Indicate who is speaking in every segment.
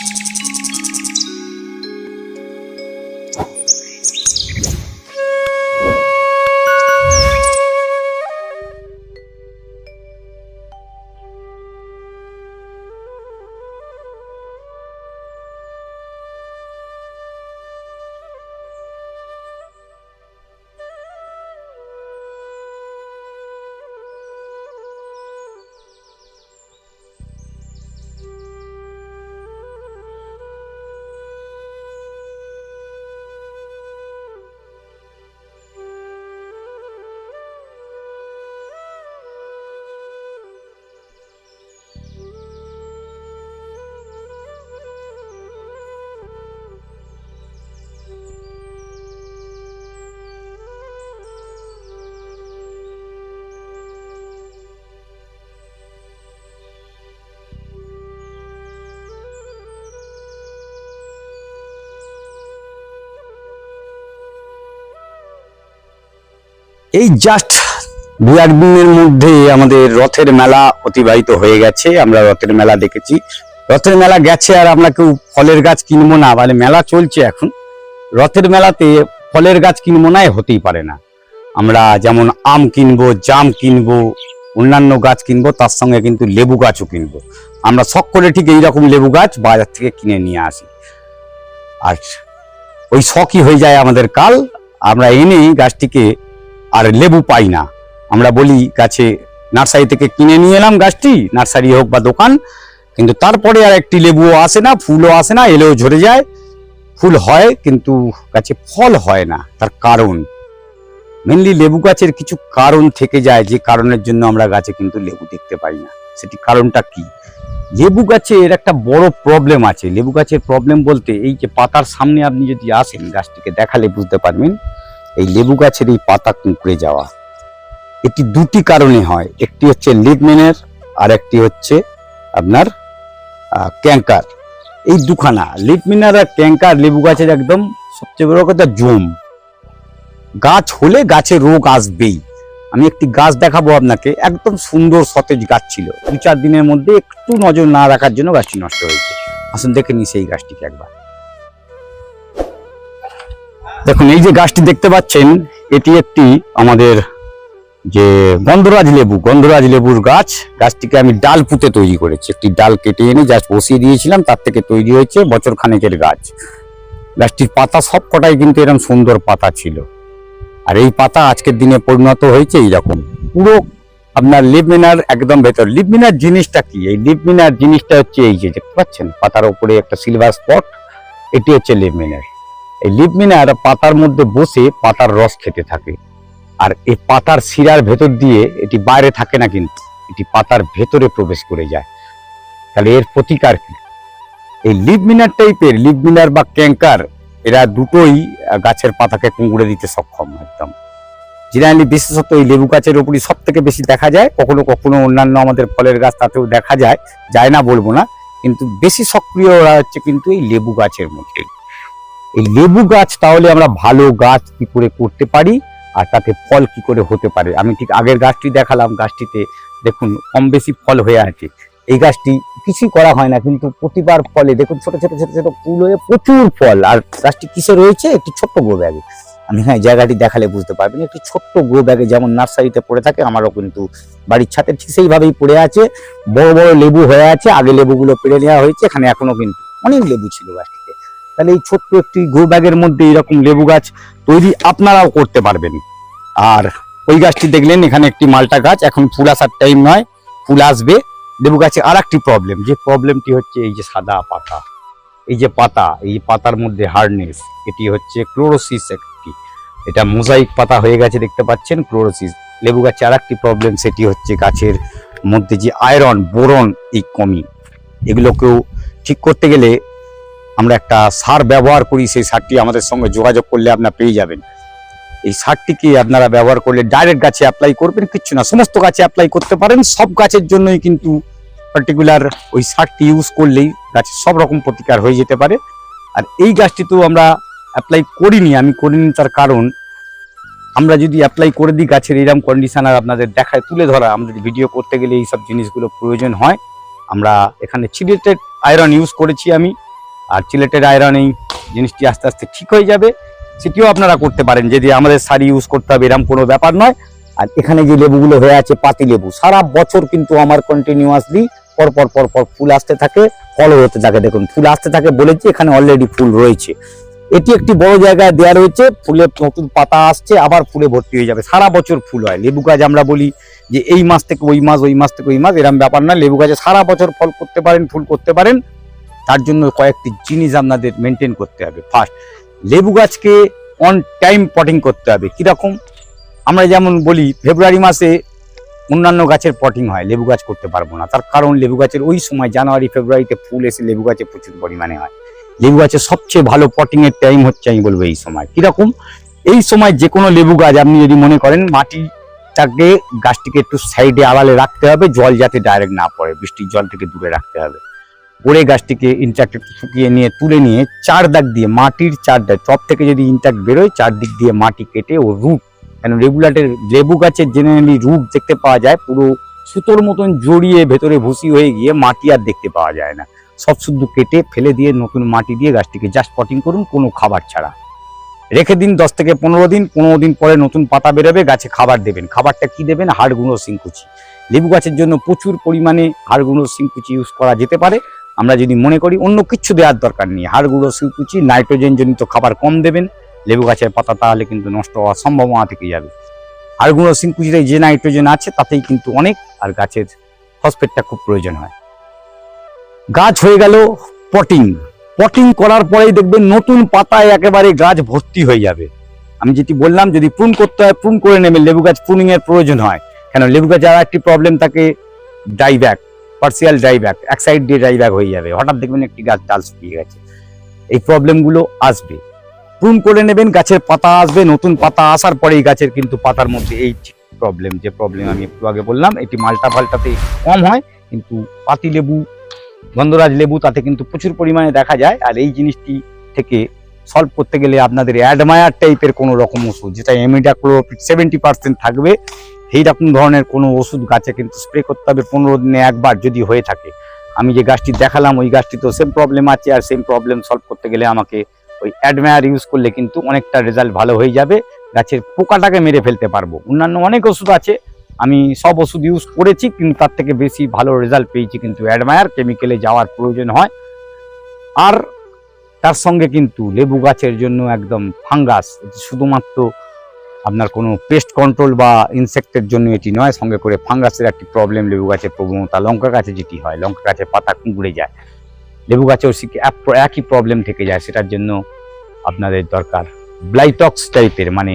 Speaker 1: Thank you. এই just দু একদিনের মধ্যে আমাদের রথের মেলা অতিবাহিত হয়ে গেছে, আমরা রথের মেলা দেখেছি। রথের মেলা গেছে আর আমরা কেউ ফলের গাছ কিনবো না মানে মেলা চলছে এখন। রথের মেলাতে ফলের গাছ কিনবো না হতেই পারে না। আমরা যেমন আম কিনবো, জাম কিনবো, অন্যান্য গাছ কিনবো, তার সঙ্গে কিন্তু লেবু গাছও কিনবো। আমরা শখ করে ঠিক এইরকম লেবু গাছ বাজার থেকে কিনে নিয়ে আসি। আর ওই শখই হয়ে যায় আমাদের কাল। আমরা এনে গাছটিকে আর লেবু পাই না। আমরা বলি, গাছে নার্সারি থেকে কিনে নিয়ে এলাম গাছটি, নার্সারি হোক বা দোকান, কিন্তু তারপরে আর একটি লেবুও আসে না, ফুলও আসে না, এলেও ঝরে যায়। ফুল হয়, কিন্তু গাছে ফল হয় না, তার কারণ। মেনলি লেবু গাছের কিছু কারণ থেকে যায়, যে কারণের জন্য আমরা গাছে কিন্তু লেবু দেখতে পাই না। সেটি কারণটা কি? লেবু গাছের একটা বড় প্রবলেম আছে। লেবু গাছের প্রবলেম বলতে এই যে পাতার সামনে আপনি যদি আসেন, গাছটিকে দেখালে বুঝতে পারবেন। এই লেবু গাছের এই পাতা কুঁকড়ে যাওয়া। এটি দুটি কারণে হয়। একটি হচ্ছে লিগমেনের আর একটি হচ্ছে আপনার ক্যাঙ্কার এই দুখানা লিগমিনার আর ক্যাঙ্কার লেবু গাছের একদম সবচেয়ে বড় কথা জম। গাছ হলে গাছে রোগ আসবেই। আমি একটি গাছ দেখাবো আপনাকে, একদম সুন্দর সতেজ গাছ ছিল। দু চার দিনের মধ্যে একটু নজর না রাখার জন্য গাছটি নষ্ট হয়েছে। আসুন দেখে নি সেই গাছটিকে একবার। দেখুন, এই যে গাছটি দেখতে পাচ্ছেন, এটি একটি আমাদের যে গন্ধরাজ লেবু, গন্ধরাজ লেবুর গাছ। গাছটিকে আমি ডাল পুঁতে তৈরি করেছি। একটি ডাল কেটে এনে জাস্ট বসিয়ে দিয়েছিলাম, তার থেকে তৈরি হয়েছে বছর খানেকের গাছ। গাছটির পাতা সব কটাই কিন্তু এরকম সুন্দর পাতা ছিল। আর এই পাতা আজকের দিনে পরিণত হয়েছে এইরকম। পুরো আপনার লিপমিনার একদম ভেতর। লিপমিনার জিনিসটা কি? এই লিপমিনার জিনিসটা হচ্ছে এই যে, দেখতে পাচ্ছেন? পাতার উপরে একটা সিলভার স্পট এটি হচ্ছে লিপমিনার এই লিপমিনার পাতার মধ্যে বসে পাতার রস খেতে থাকে। আর এই পাতার শিরার ভেতর দিয়ে এটি বাইরে থাকে না কিন্তু এটি পাতার ভেতরে প্রবেশ করে যায়। তাহলে এর প্রতিকার কি? এই লিপমিনার টাইপের লিপমিনার বা ক্যাঙ্কার এরা দুটোই গাছের পাতাকে কুঁকড়ে দিতে সক্ষম একদম। জেনারেলি বিশেষত এই লেবু গাছের ওপরই সব থেকে বেশি দেখা যায়। কখনো কখনো অন্যান্য আমাদের ফলের গাছ তাতেও দেখা যায়। যায় না বলব না। কিন্তু বেশি সক্রিয় ওরা হচ্ছে কিন্তু এই লেবু গাছের মধ্যে। এই লেবু গাছ তাহলে আমরা ভালো গাছ কি করে করতে পারি? আর তাতে ফল কি করে হতে পারে? আমি ঠিক আগের গাছটি দেখালাম, গাছটিতে দেখুন কম বেশি ফল হয়ে আছে। এই গাছটি কিছুই করা হয় না, কিন্তু প্রতিবার ফলে দেখুন ছোট ছোট ছোট ছোট ফুল হয়ে প্রচুর ফল। আর গাছটি কিসে রয়েছে? একটি ছোট্ট গ্রো ব্যাগে। আমি হ্যাঁ জায়গাটি দেখালে বুঝতে পারবেন, একটি ছোট্ট গ্রো ব্যাগে যেমন নার্সারিতে পড়ে থাকে, আমারও কিন্তু বাড়ির ছাদের ঠিক সেইভাবেই পড়ে আছে। বড় বড় লেবু হয়ে আছে, আগে লেবুগুলো পেরে নেওয়া হয়েছে, এখানে এখনও কিন্তু অনেক লেবু ছিল গাছটিতে। তাহলে এই ছোট্ট একটি গ্রো ব্যাগের মধ্যে এরকম লেবু গাছ তৈরি আপনারাও করতে পারবেন। আর ওই গাছটি দেখলেন, এখানে একটি মালটা গাছ, এখন ফুল আসার টাইম নয়, ফুল আসবে। লেবু গাছে আর একটি প্রবলেম যে প্রবলেমটি হচ্ছে এই যে সাদা পাতা, এই যে পাতা, এই পাতার মধ্যে হার্ডনেস এটি হচ্ছে ক্লোরোসিস একটি। এটা মোজাইক পাতা হয়ে গেছে, দেখতে পাচ্ছেন ক্লোরোসিস লেবু গাছে আর একটি প্রবলেম সেটি হচ্ছে গাছের মধ্যে যে আয়রন বোরন এই কমি। এগুলোকেও ঠিক করতে গেলে আমরা একটা সার ব্যবহার করি, সেই সারটি আমাদের সঙ্গে যোগাযোগ করলে আপনারা পেয়ে যাবেন। এই সারটিকে আপনারা ব্যবহার করলে ডাইরেক্ট গাছে অ্যাপ্লাই করবেন, কিচ্ছু না। সমস্ত গাছে অ্যাপ্লাই করতে পারেন, সব গাছের জন্যই কিন্তু পার্টিকুলার ওই সারটি ইউজ করলেই গাছের সব রকম প্রতিকার হয়ে যেতে পারে। আর এই গাছটি তো আমরা অ্যাপ্লাই করিনি, আমি করিনি তার কারণ, আমরা যদি অ্যাপ্লাই করে দিই গাছের এইরকম কন্ডিশন আর আপনাদের দেখায় তুলে ধরা আমাদের ভিডিও করতে গেলে এই সব জিনিসগুলো প্রয়োজন হয়, আমরা এখানে চিলেটেড আয়রন ইউজ করেছি আমি। আর চিলেটের আয়রন এই জিনিসটি আস্তে আস্তে ঠিক হয়ে যাবে, সেটিও আপনারা করতে পারেন। যদি আমাদের শাড়ি ইউজ করতে হবে এরকম কোনো ব্যাপার নয়। আর এখানে যে লেবুগুলো হয়ে আছে, পাতি লেবু, সারা বছর কিন্তু আমার কন্টিনিউয়াসলি পর পর পর পর ফুল আসতে থাকে ফলও হতে থাকে। দেখুন, ফুল আসতে থাকে বলেছি, এখানে অলরেডি ফুল রয়েছে। এটি একটি বড় জায়গায় দেওয়া রয়েছে, ফুলে নতুন পাতা আসছে, আবার ফুলে ভর্তি হয়ে যাবে। সারা বছর ফুল হয়। লেবু গাছ আমরা বলি যে, এই মাস থেকে ওই মাস ওই মাস থেকে ওই মাস এরকম ব্যাপার না লেবু গাছে সারা বছর ফল করতে পারেন, ফুল করতে পারেন। তার জন্য কয়েকটি জিনিস আপনাদের মেনটেন করতে হবে। ফার্স্ট লেবু গাছকে অন টাইম পটিং করতে হবে। কীরকম? আমরা যেমন বলি ফেব্রুয়ারি মাসে অন্যান্য গাছের পটিং হয়, লেবু গাছ করতে পারব না। তার কারণ, লেবু গাছের ওই সময় জানুয়ারি ফেব্রুয়ারিতে ফুল এসে লেবু গাছে প্রচুর পরিমাণে হয়। লেবু গাছের সবচেয়ে ভালো পটিং এর টাইম হচ্ছে, আমি বলব এই সময়। কীরকম? এই সময় যে কোনো লেবু গাছ, আপনি যদি মনে করেন, মাটিটাকে, গাছটিকে একটু সাইডে আড়ালে রাখতে হবে, জল যাতে ডাইরেক্ট না পড়ে, বৃষ্টির জল থেকে দূরে রাখতে হবে। পরে গাছটিকে ইনট্যাক্ট শুকিয়ে নিয়ে তুলে নিয়ে চার দাগ দিয়ে মাটির চার দাগ টপ থেকে যদি ইনট্যাক্ট বেরোয়, চার দিক দিয়ে মাটি কেটে ও রুট কেন রেগুলারের লেবু গাছের জেনারেলি রুট দেখতে পাওয়া যায়, পুরো সুতোর মতন জড়িয়ে ভেতরে ভুসি হয়ে গিয়ে মাটি আর দেখতে পাওয়া যায় না। সব শুদ্ধ কেটে ফেলে দিয়ে নতুন মাটি দিয়ে গাছটিকে জাস্ট পটিং করুন, কোনো খাবার ছাড়া। রেখে দিন দশ থেকে পনেরো দিন পনেরো দিন পরে নতুন পাতা বেরোবে, গাছে খাবার দেবেন। খাবারটা কি দেবেন? হাড় গুঁড়ো সিংকুচি লেবু গাছের জন্য প্রচুর পরিমাণে হাড় গুঁড়ো সিংকুচি ইউজ করা যেতে পারে। আমরা যদি মনে করি অন্য কিছু দেওয়ার দরকার নেই হাড় গুঁড়ো সিংকুচি নাইট্রোজেন জনিত খাবার কম দেবেন, লেবু গাছের পাতা তাহলে কিন্তু নষ্ট হওয়ার সম্ভাবনা থেকে যাবে। হাড় গুঁড়ো সিংকুচিতে যে নাইট্রোজেন আছে তাতেই কিন্তু অনেক, আর গাছের ফসফেটটা খুব প্রয়োজন হয়। গাছ হয়ে গেল পটিং। পটিং করার পরেই দেখবেন নতুন পাতায় একেবারে গাছ ভর্তি হয়ে যাবে। আমি যেটি বললাম, যদি প্রুন করতে হয়, প্রুন করে নেবেন, লেবু গাছ প্রুনিং এর প্রয়োজন হয়। কেন? লেবু গাছ আর একটি প্রবলেম থাকে, ডাইব্যাক। পার্সিয়াল ডাইব্যাক এক সাইড দিয়ে ডাইব্যাক হয়ে যাবে। হঠাৎ দেখবেন একটি গাছ ডাল শুকিয়ে গেছে। এই প্রবলেমগুলো আসবে। প্রুন করে নেবেন, গাছের পাতা আসবে, নতুন পাতা আসার পরেই গাছের কিন্তু পাতার মধ্যে এই প্রবলেম যে প্রবলেম আমি একটু আগে বললাম, এটি মাল্টা ফাল্টাতে কম হয়, কিন্তু পাতি লেবু গন্ধরাজ লেবু তাতে কিন্তু প্রচুর পরিমাণে দেখা যায়। আর এই জিনিসটি থেকে সলভ করতে গেলে আপনাদের অ্যাডমায়ার টাইপের কোনো রকম ওষুধ, যেটা এমিডাক্লোরোপিড সেভেন্টি পার্সেন্ট থাকবে। এই রকম ধরনের কোনো ওষুধ গাছে কিন্তু স্প্রে করতে হবে পনেরো দিনে একবার যদি হয়ে থাকে। আমি যে গাছটি দেখালাম, ওই গাছটি তো সেম প্রবলেম আছে আর সেম প্রবলেম সলভ করতে গেলে আমাকে ওই অ্যাডমায়ার ইউজ করলে কিন্তু অনেকটা রেজাল্ট ভালো হয়ে যাবে। গাছের পোকাটাকে মেরে ফেলতে পারব। অন্যান্য অনেক ওষুধ আছে, আমি সব ওষুধ ইউজ করেছি কিন্তু তার থেকে বেশি ভালো রেজাল্ট পেয়েছি কিন্তু অ্যাডমায়ার কেমিক্যালে যাওয়ার প্রয়োজন হয়। আর তার সঙ্গে কিন্তু লেবু গাছের জন্য একদম ফাঙ্গাস শুধুমাত্র আপনার কোনো পেস্ট কন্ট্রোল বা ইনসেক্টের জন্য এটি নয়, সঙ্গে করে ফাঙ্গাসের একটি প্রবলেম লেবু গাছের প্রবণতা, লঙ্কা গাছে যেটি হয়, লঙ্কা গাছের পাতা কুঁকড়ে যায়। লেবু গাছেও একই প্রবলেম থেকে যায়, সেটার জন্য আপনাদের দরকার ব্লাইটক্স টাইপের মানে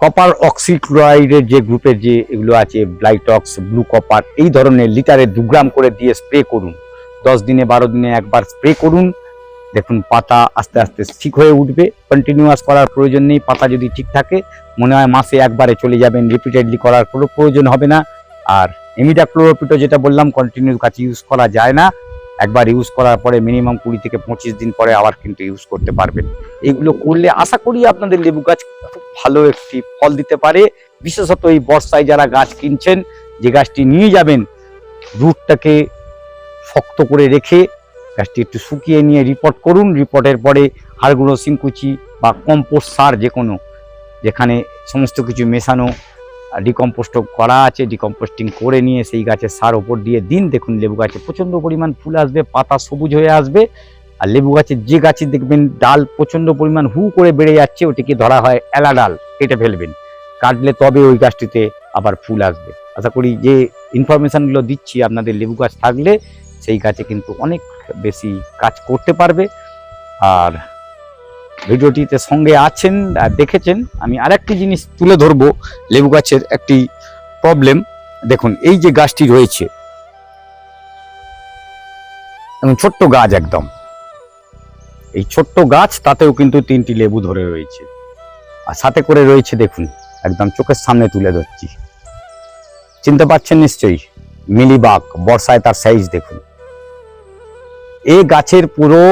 Speaker 1: কপার অক্সিক্লোরাইডের যে গ্রুপের যে এগুলো আছে ব্লাইটক্স ব্লু কপার এই ধরনের লিটারে দু গ্রাম করে দিয়ে স্প্রে করুন। দশ দিনে, বারো দিনে একবার স্প্রে করুন। দেখুন, পাতা আস্তে আস্তে ঠিক হয়ে উঠবে কন্টিনিউয়াস করার প্রয়োজন নেই, পাতা যদি ঠিক থাকে, মনে হয় মাসে একবারে চলে যাবেন রিপিটেডলি করার কোনো প্রয়োজন হবে না। আর এমিডাক্লোরোপিটো যেটা বললাম কন্টিনিউ কাছে ইউজ করা যায় না। একবার ইউজ করার পরে মিনিমাম কুড়ি থেকে পঁচিশ দিন পরে আবার কিন্তু ইউজ করতে পারবেন। এগুলো করলে আশা করি আপনাদের লেবু গাছ খুব ভালো একটি ফল দিতে পারে। বিশেষত এই বর্ষায় যারা গাছ কিনছেন, যে গাছটি নিয়ে যাবেন, রুটটাকে শক্ত করে রেখে গাছটি একটু শুকিয়ে নিয়ে রিপোর্ট করুন। রিপোর্টের পরে হাড়গুঁড়ো সিংকুচি বা কম্পোস্ট সার যে কোনো যেখানে সমস্ত কিছু মেশানো ডিকম্পোস্ট করা আছে ডিকম্পোস্টিং করে নিয়ে সেই গাছের সার ওপর দিয়ে দিন। দেখুন, লেবু গাছে প্রচণ্ড পরিমাণ ফুল আসবে, পাতা সবুজ হয়ে আসবে। আর লেবু গাছের যে গাছে দেখবেন ডাল প্রচণ্ড পরিমাণ হু করে বেড়ে যাচ্ছে, ওটিকে ধরা হয় এলা ডাল কেটে ফেলবেন। কাটলে তবে ওই গাছটিতে আবার ফুল আসবে। আশা করি যে ইনফরমেশনগুলো দিচ্ছি, আপনাদের লেবু গাছ থাকলে সেই গাছে কিন্তু অনেক বেশি কাজ করতে পারবে। আর ভিডিওটিতে সঙ্গে আছেন দেখেছেন। আমি আরেকটি জিনিস তুলে ধরবো। লেবু গাছের একটি প্রবলেম দেখুন, এই যে গাছটি রয়েছে ছোট্ট গাছ একদম। এই ছোট্ট গাছ, তাতেও কিন্তু তিনটি লেবু ধরে রয়েছে। আর সাথে করে রয়েছে, দেখুন, একদম চোখের সামনে তুলে ধরছি। চিনতে পারছেন নিশ্চয়ই? মিলিবাগ, বর্ষায় তার সাইজ দেখুন। এই গাছের পুরো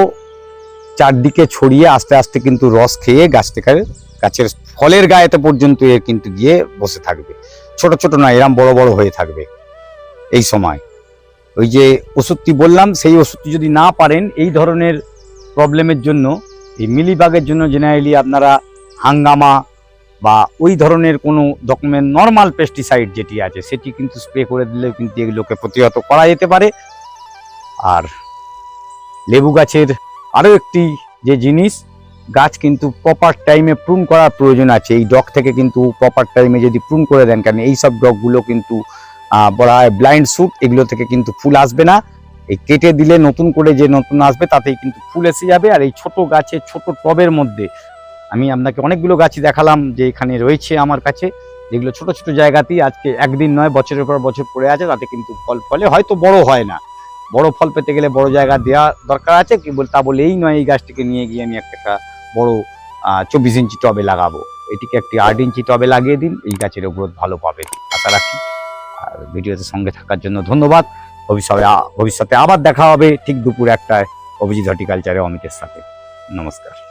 Speaker 1: চারদিকে ছড়িয়ে আস্তে আস্তে কিন্তু রস খেয়ে গাছ থেকে গাছের ফলের গায়েতে পর্যন্ত এর কিন্তু গিয়ে বসে থাকবে। ছোট ছোট না, এরম বড় বড় হয়ে থাকবে এই সময়। ওই যে ওষুধটি বললাম, সেই ওষুধটি যদি না পারেন, এই ধরনের প্রবলেমের জন্য, এই মিলিবাগের জন্য জেনারেলি আপনারা হাঙ্গামা বা ওই ধরনের কোনো ডকুমেন্ট নর্মাল পেস্টিসাইড যেটি আছে, সেটি কিন্তু স্প্রে করে দিলে কিন্তু এগুলোকে প্রতিহত করা যেতে পারে। আর লেবু গাছের আরও একটি যে জিনিস, গাছ কিন্তু প্রপার টাইমে প্রুন করার প্রয়োজন আছে। এই ডগ থেকে কিন্তু প্রপার টাইমে যদি প্রুন করে দেন, কারণ এই সব ডগগুলো কিন্তু বলা হয় ব্লাইন্ড স্যুট এগুলো থেকে কিন্তু ফুল আসবে না। এই কেটে দিলে নতুন করে যে নতুন আসবে, তাতেই কিন্তু ফুল এসে যাবে। আর এই ছোট গাছে, ছোট টবের মধ্যে, আমি আপনাকে অনেকগুলো গাছই দেখালাম যে এখানে রয়েছে আমার কাছে। যেগুলো ছোট ছোট জায়গাতেই আজকে একদিন নয়, বছরের পর বছর পড়ে আছে, তাতে কিন্তু ফল, ফলে হয়তো বড় হয় না। বড় ফল পেতে গেলে বড় জায়গা দেওয়া দরকার আছে কি বল তা বলে এই নয় এই গাছটিকে নিয়ে গিয়ে আমি একটা বড় চব্বিশ ইঞ্চি টবে লাগাবো। এটিকে একটি আট ইঞ্চি টবে লাগিয়ে দিন, এই গাছের গ্রোথ ভালো পাবে, আশা রাখি। আর ভিডিওতে সঙ্গে থাকার জন্য ধন্যবাদ। ভবিষ্যতে ভবিষ্যতে আবার দেখা হবে ঠিক দুপুর একটায় অভিজিৎ হর্টিকালচারে অমিতের সাথে। নমস্কার।